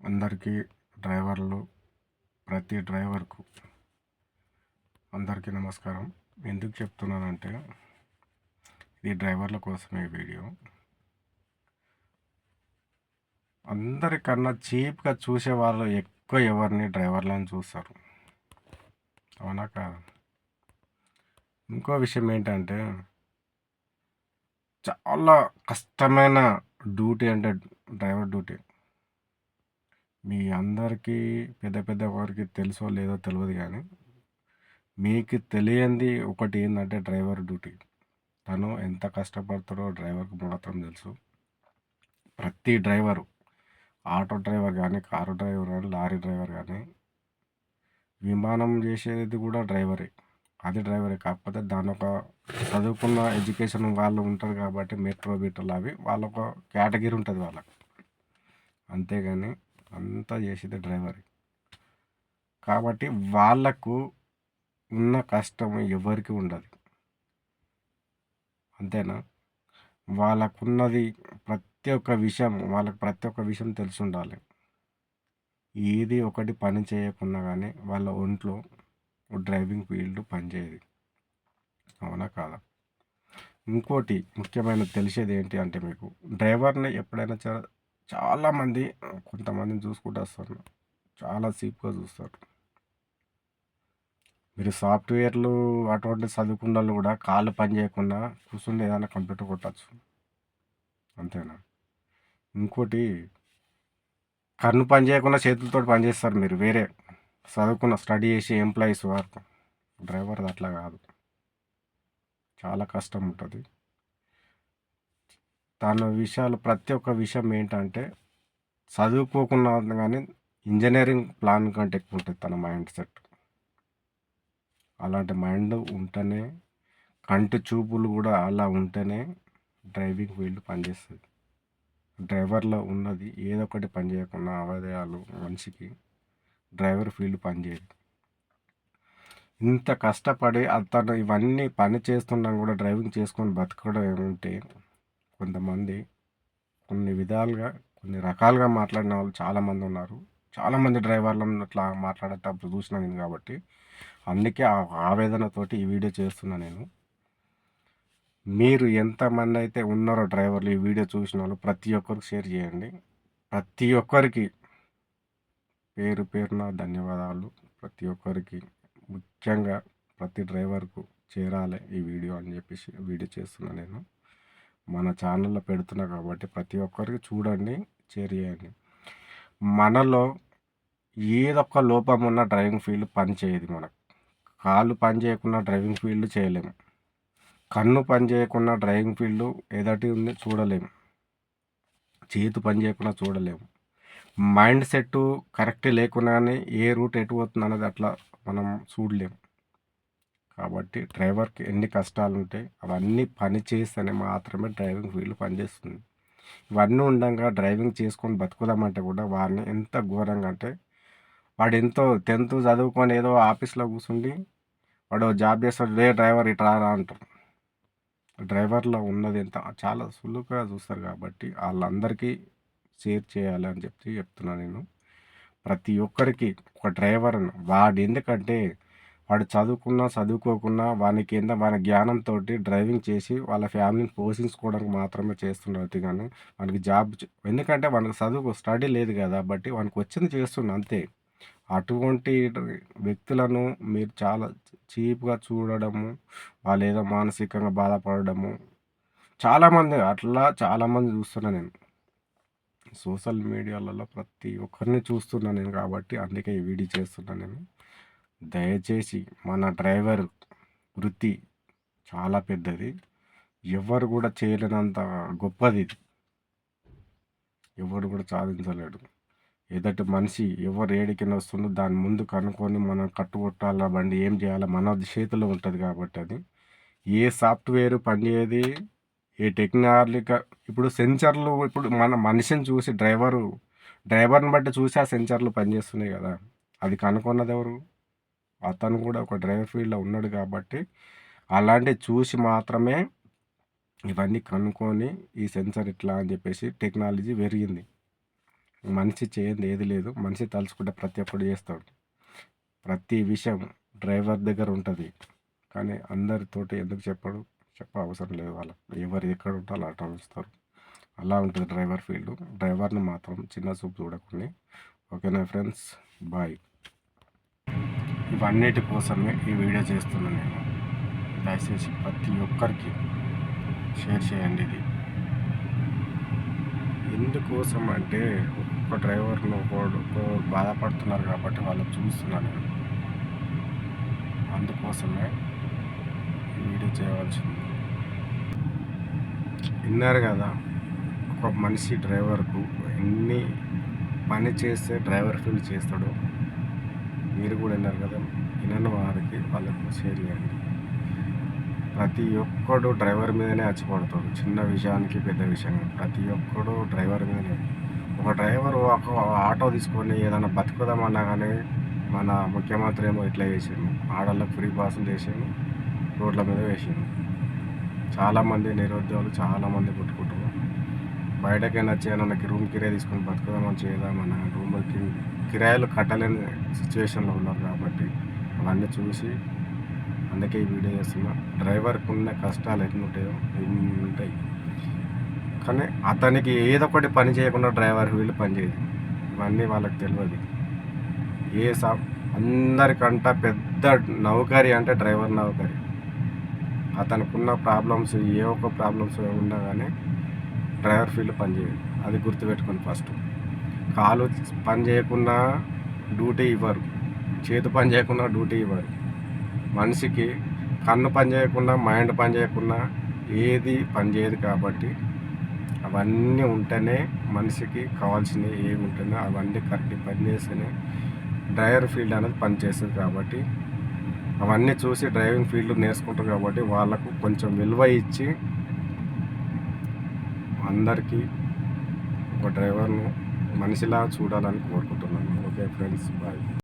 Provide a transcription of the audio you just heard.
అందరికీ డ్రైవర్లు ప్రతి డ్రైవర్కు అందరికీ నమస్కారం. ఎందుకు చెప్తున్నానంటే ఇది డ్రైవర్ల కోసమే వీడియో. అందరికన్నా చీప్గా చూసే వాళ్ళు ఎక్కువ ఎవరిని డ్రైవర్లను చూస్తారు. అవునా కాదు? ఇంకో విషయం ఏంటంటే చాలా కష్టమైన డ్యూటీ అంటే డ్రైవర్ డ్యూటీ. మీ అందరికీ పెద్ద పెద్ద వారికి తెలుసో లేదో తెలియదు కానీ మీకు తెలియంది ఒకటి ఏంటంటే డ్రైవర్ డ్యూటీ. తను ఎంత కష్టపడతాడో డ్రైవర్కి మాత్రం తెలుసు. ప్రతి డ్రైవరు ఆటో డ్రైవర్ కానీ కారు డ్రైవర్ కానీ లారీ డ్రైవర్ కానీ విమానం చేసేది కూడా డ్రైవరే. అది డ్రైవరే. కాకపోతే దాని ఒక చదువుకున్న ఎడ్యుకేషన్ వాళ్ళు ఉంటారు కాబట్టి మెట్రో బీటర్లు అవి వాళ్ళొక కేటగిరీ ఉంటుంది వాళ్ళకి. అంతేగాని అంతా చేసేది డ్రైవర్. కాబట్టి వాళ్ళకు ఉన్న కష్టం ఎవరికి ఉండదు. అంతేనా? వాళ్ళకున్నది ప్రతి ఒక్క విషయం వాళ్ళకి ప్రతి ఒక్క విషయం తెలిసి ఉండాలి ఏది ఒకటి పని చేయకున్నా కానీ వాళ్ళ ఒంట్లో డ్రైవింగ్ ఫీల్డ్ పనిచేయదు. అవునా కాదా? ఇంకోటి ముఖ్యమైన తెలిసేది ఏంటి అంటే మీకు డ్రైవర్ని ఎప్పుడైనా చాలా చాలామంది కొంతమందిని చూసుకుంటూ వస్తారు చాలా చీప్గా చూస్తారు. మీరు సాఫ్ట్వేర్లు అటువంటి చదువుకున్న వాళ్ళు కూడా కాళ్ళు పని చేయకుండా కూర్చుండి ఏదైనా కంప్యూటర్ కొట్టచ్చు. అంతేనా? ఇంకోటి కన్ను పని చేయకుండా చేతులతో పని చేస్తారు మీరు వేరే. చదువుకున్న స్టడీ చేసి ఎంప్లాయీస్ వారు. డ్రైవర్ అట్లా కాదు. చాలా కష్టం ఉంటుంది. తన విషయాలు ప్రతి ఒక్క విషయం ఏంటంటే చదువుకోకుండా కానీ ఇంజనీరింగ్ ప్లాన్ కంటే ఎక్కువ ఉంటుంది తన మైండ్ సెట్. అలాంటి మైండ్ ఉంటేనే కంటి చూపులు కూడా అలా ఉంటేనే డ్రైవింగ్ ఫీల్డ్ పనిచేస్తుంది. డ్రైవర్లో ఉన్నది ఏదో ఒకటి పని చేయకుండా మనిషికి డ్రైవర్ ఫీల్డ్ పనిచేయదు. ఇంత కష్టపడి అతను ఇవన్నీ పని చేస్తున్నా కూడా డ్రైవింగ్ చేసుకొని బతకడం ఏమంటే కొంతమంది కొన్ని విధాలుగా కొన్ని రకాలుగా మాట్లాడిన వాళ్ళు చాలామంది ఉన్నారు. చాలామంది డ్రైవర్లను అట్లా మాట్లాడేటప్పుడు చూసిన నేను కాబట్టి అందుకే ఆ ఆవేదనతోటి ఈ వీడియో చేస్తున్నా నేను. మీరు ఎంతమంది అయితే ఉన్నారో డ్రైవర్లు ఈ వీడియో చూసిన వాళ్ళు ప్రతి ఒక్కరికి షేర్ చేయండి. ప్రతి ఒక్కరికి పేరు పేరున ధన్యవాదాలు. ప్రతి ఒక్కరికి ముఖ్యంగా ప్రతి డ్రైవర్కు చేరాలి ఈ వీడియో అని చెప్పేసి వీడియో చేస్తున్నాను నేను. మన ఛానల్లో పెడుతున్నా కాబట్టి ప్రతి ఒక్కరికి చూడండి షేర్ చేయండి. మనలో ఏదొక్క లోపం ఉన్న డ్రైవింగ్ ఫీల్డ్ పని చేయదు మనకు. కాళ్ళు పని చేయకుండా డ్రైవింగ్ ఫీల్డ్ చేయలేము కన్ను పని చేయకుండా డ్రైవింగ్ ఫీల్డ్ ఏదటి ఉంది చూడలేము చేతి పని చేయకుండా చూడలేము మైండ్ సెట్ కరెక్ట్ లేకుండానే ఏ రూట్ ఎటు పోతుంది అనేది అట్లా మనం చూడలేము కాబట్టి డ్రైవర్కి ఎన్ని కష్టాలు ఉంటాయి అవన్నీ పని చేస్తేనే మాత్రమే డ్రైవింగ్ ఫీల్డ్ పనిచేస్తుంది. ఇవన్నీ ఉండగా డ్రైవింగ్ చేసుకొని బతుకుదామంటే కూడా వారిని ఎంత ఘోరంగా అంటే వాడు ఎంతో టెన్త్ చదువుకొని ఏదో ఆఫీస్లో కూర్చుండి వాడు జాబ్ చేస్తాడు రే డ్రైవర్ ఇట్లా రా అంటారు. డ్రైవర్లో ఉన్నది ఎంత చాలా సులువుగా చూస్తారు కాబట్టి వాళ్ళందరికీ షేర్ చేయాలి అని చెప్పి చెప్తున్నాను నేను. ప్రతి ఒక్కరికి ఒక డ్రైవర్ వాడు ఎందుకంటే వాడు చదువుకున్నా చదువుకోకున్నా వాని కింద వాని జ్ఞానంతో డ్రైవింగ్ చేసి వాళ్ళ ఫ్యామిలీని పోషించుకోవడానికి మాత్రమే చేస్తున్నారు కానీ వానికి జాబ్ ఎందుకంటే వానికి చదువు స్టడీ లేదు కదా బట్టి వానికి వచ్చింది చేస్తున్నా అంతే. అటువంటి వ్యక్తులను మీరు చాలా చీప్గా చూడడము వాళ్ళు ఏదో మానసికంగా బాధపడడము చాలామంది అట్లా చాలామంది చూస్తున్నా నేను. సోషల్ మీడియాలలో ప్రతి ఒక్కరిని చూస్తున్నా నేను కాబట్టి అందుకే ఈ వీడియో చేస్తున్నా నేను. దయచేసి మన డ్రైవర్ వృత్తి చాలా పెద్దది. ఎవరు కూడా చేయలేనంత గొప్పది ఇది. ఎవరు కూడా సాధించలేడు. ఎదటి మనిషి ఎవరు ఏడికిన వస్తుందో దాని ముందు కనుక్కొని మనం కట్టుకొట్టాల బండి ఏం చేయాలో మన చేతిలో ఉంటుంది కాబట్టి అది. ఏ సాఫ్ట్వేర్ పనిచేయది ఏ టెక్నాలజీ ఇప్పుడు సెన్సర్లు ఇప్పుడు మన మనిషిని చూసి డ్రైవరు డ్రైవర్ని బట్టి చూసి ఆ సెన్సర్లు పనిచేస్తున్నాయి కదా. అది కనుక్కున్నది ఎవరు? అతను కూడా ఒక డ్రైవర్ ఫీల్డ్లో ఉన్నాడు కాబట్టి అలాంటివి చూసి మాత్రమే ఇవన్నీ కనుక్కొని ఈ సెన్సర్ ఇట్లా అని చెప్పేసి టెక్నాలజీ పెరిగింది. మనిషి చేయంది ఏది లేదు. మనిషి తలుచుకుంటే ప్రతి ఒక్కడు చేస్తాడు. ప్రతి విషయం డ్రైవర్ దగ్గర ఉంటుంది. కానీ అందరితోటి ఎందుకు చెప్పడు? చెప్ప అవసరం లేదు వాళ్ళ. ఎవరు ఎక్కడ ఉంటే అలా ఉంచుతారు అలా ఉంటుంది డ్రైవర్ ఫీల్డ్. డ్రైవర్ని మాత్రం చిన్న చూపు చూడకుండా. ఓకేనా ఫ్రెండ్స్? బాయ్. ఇవన్నిటి కోసమే ఈ వీడియో చేస్తున్నాను నేను. దయచేసి ప్రతి ఒక్కరికి షేర్ చేయండి ఇది. ఎందుకోసం అంటే ఒక్కొక్క డ్రైవర్ను ఒకడు బాధపడుతున్నారు కాబట్టి వాళ్ళు చూస్తున్నాను నేను. అందుకోసమే ఈ వీడియో చేయవలసింది. విన్నారు కదా ఒక మనిషి డ్రైవర్కు ఎన్ని పని చేస్తే డ్రైవర్ ఫీల్ చేస్తాడో మీరు కూడా విన్నారు కదా. వినని వారికి వాళ్ళకు షేర్ చేయండి ప్రతి ఒక్కడు డ్రైవర్ మీదనే అచ్చిపడతాడు. చిన్న విషయానికి పెద్ద విషయం. ప్రతి ఒక్కడు డ్రైవర్ మీదనే. ఒక డ్రైవర్ ఒక ఆటో తీసుకొని ఏదైనా బతుకుదామన్నా కానీ మన ముఖ్యమంత్రి ఏమో ఇట్లా చేసాము ఆడళ్ళకు ఫ్రీ పాసులు చేసాము రోడ్ల మీద వేసాము చాలామంది నిరుద్యోగులు చాలామంది పుట్టుకుంటారు బయటకైనా వచ్చేయడానికి రూమ్ కిరాయి తీసుకొని బతుకుదామని చేద్దామన్న రూమ్ కిరాయిలు కట్టలేని సిచ్యువేషన్లో ఉన్నారు కాబట్టి అవన్నీ చూసి అందుకే ఈ వీడియో చేస్తున్నా. డ్రైవర్కి ఉన్న కష్టాలు ఎన్ని ఉంటాయో ఎన్ని ఉంటాయి. కానీ అతనికి ఏదో ఒకటి పని చేయకుండా డ్రైవర్ వీళ్ళు పనిచేయదు ఇవన్నీ వాళ్ళకి తెలియదు ఏ సా అందరికంట పెద్ద నౌకరి అంటే డ్రైవర్ నౌకరి. అతనికి ఉన్న ప్రాబ్లమ్స్ ఏ ఒక్క ప్రాబ్లమ్స్ ఉన్నా కానీ డ్రైవర్ ఫీల్డ్ పనిచేయదు అది గుర్తుపెట్టుకొని ఫస్ట్. కాలు పని చేయకుండా డ్యూటీ ఇవ్వరు. చేతి పని చేయకుండా డ్యూటీ ఇవ్వాలి. మనిషికి కన్ను పని చేయకుండా మైండ్ పని చేయకుండా ఏది పని చేయదు కాబట్టి అవన్నీ ఉంటేనే మనిషికి కావాల్సినవి ఏమి ఉంటుందో అవన్నీ కరెక్ట్ పని చేస్తేనే డ్రైవర్ ఫీల్డ్ అనేది పనిచేస్తుంది కాబట్టి అవన్నీ చూసి డ్రైవింగ్ ఫీల్డ్ నేర్చుకుంటారు కాబట్టి వాళ్ళకు కొంచెం విలువ ఇచ్చి అందరికీ ఒక డ్రైవర్ను మనిషిలా చూడాలని కోరుకుంటున్నాను. Okay friends bye.